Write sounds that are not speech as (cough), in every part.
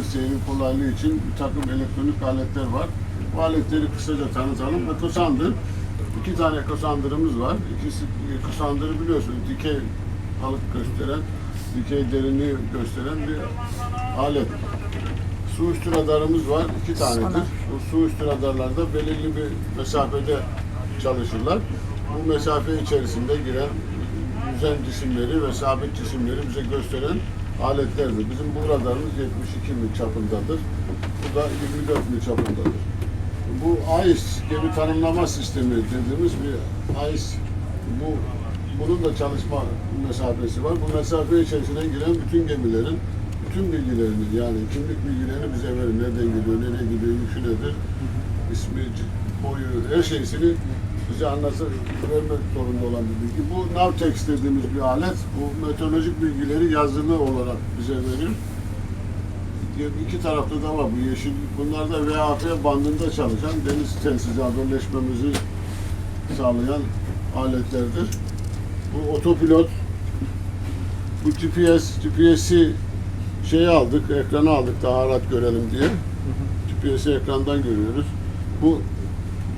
deniz seyri kolaylığı için bir takım elektronik aletler var. Bu aletleri kısaca tanıtalım. Ekosandır. İki tane ekosandırımız var. İkisi ekosandırı biliyorsunuz dikey balık gösteren, dikey derinliği gösteren bir alet. Su üstü radarımız var. iki tanedir. Bu su üstü radarlarda belirli bir mesafede çalışırlar. Bu mesafe içerisinde giren yüzen cisimleri ve sabit cisimleri bize gösteren aletlerdir. Bizim bu radarımız 72 mil çapındadır. Bu da 24 mil çapındadır. Bu AIS gemi tanımlama sistemi dediğimiz bir AIS bu bunun da çalışma mesafesi var. Bu mesafe içerisine giren bütün gemilerin bütün bilgilerini yani kimlik bilgilerini bize verir. Nereden geliyor, nereye gidiyor, yükü nedir, ismi, boyu, her şeysini bize anlatır, vermek zorunda olan bir bilgi. Bu Navtex dediğimiz bir alet. Bu meteorolojik bilgileri yazılı olarak bize verir. İki tarafta da var bu yeşil. Bunlar da VHF bandında çalışan deniz telsizi haberleşmemizi sağlayan aletlerdir. Bu otopilot, bu GPS, GPS'i şeyi aldık, ekrana aldık daha rahat görelim diye. GPS'i ekrandan görüyoruz. Bu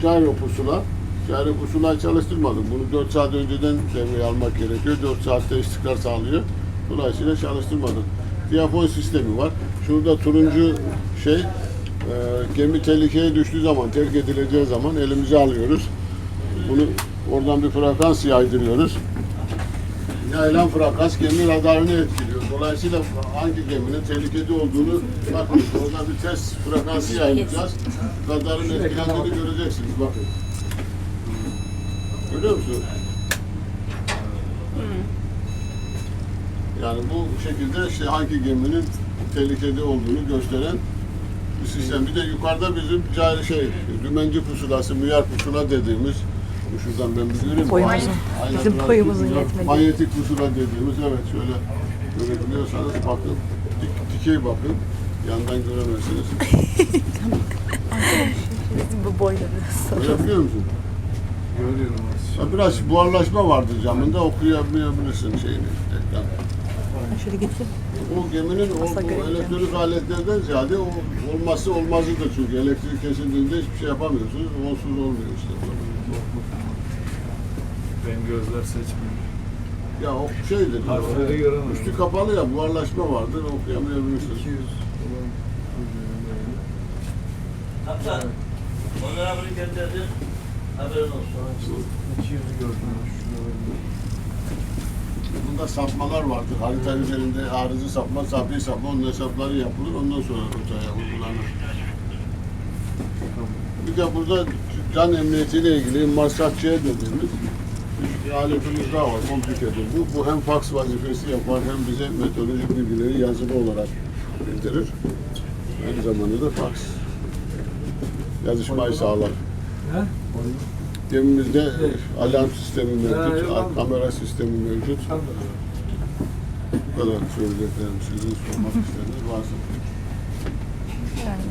gyro pusula. Gyro pusulayı çalıştırmadım. Bunu 4 saat önceden devreye almak gerekiyor. 4 saatte istikrar sağlıyor. Dolayısıyla çalıştırmadım. Diyafon sistemi var. Şurada turuncu şey, e, gemi tehlikeye düştüğü zaman, terk edileceği zaman elimize alıyoruz. Bunu oradan bir frekans yaydırıyoruz. Yayılan frekans gemi radarını etkiliyor. Dolayısıyla hangi geminin tehlikede olduğunu bakın orada bir test frekansı yayınlayacağız. Radarın etkilendiğini göreceksiniz bakın. Görüyor musunuz? Yani bu şekilde işte hangi geminin tehlikede olduğunu gösteren bir sistem. Bir de yukarıda bizim cari şey, dümenci pusulası, müyer pusula dediğimiz şuradan ben bir göreyim. Boyumuzun, Aynen. bizim Aynen. boyumuzun yetmediği. Manyetik pusula dediğimiz evet şöyle görebiliyorsanız bakın. Dik, dikey bakın. Yandan göremezsiniz. (laughs) (laughs) Bizim bu boyları. Görebiliyor musun? Görüyorum. Ha, Biraz buharlaşma vardır camında okuyamayabilirsin şeyini. Ekran. Şöyle getir. O geminin o, Masa göreceğim. elektronik aletlerden ziyade o olması olmazıdır çünkü elektrik kesildiğinde hiçbir şey yapamıyorsunuz. Onsuz olmuyor işte. Benim gözler seçmiyor. Ya o şeydir. Harfleri göremem. Üstü kapalı ya buharlaşma vardır okuyamayabilirsiniz. 200 olan Kaptan, onlara bunu gönderdim. Haberin olsun. 200'ü gördüm. Bunda sapmalar vardır. Harita üzerinde arızı sapma, sapi sapma, onun hesapları yapılır. Ondan sonra rotaya uygulanır. Bir de burada can emniyetiyle ilgili marsatçıya dediğimiz bir aletimiz daha var. Komplikedir bu. Bu hem faks vazifesi yapar hem bize meteorolojik bilgileri yazılı olarak bildirir. Aynı zamanda da faks yazışmayı sağlar. He? Gemimizde alarm sistemi mevcut, eyvallah. kamera sistemi mevcut. Bu kadar söyleyeceklerim sizin sormak istediğiniz varsa. Yani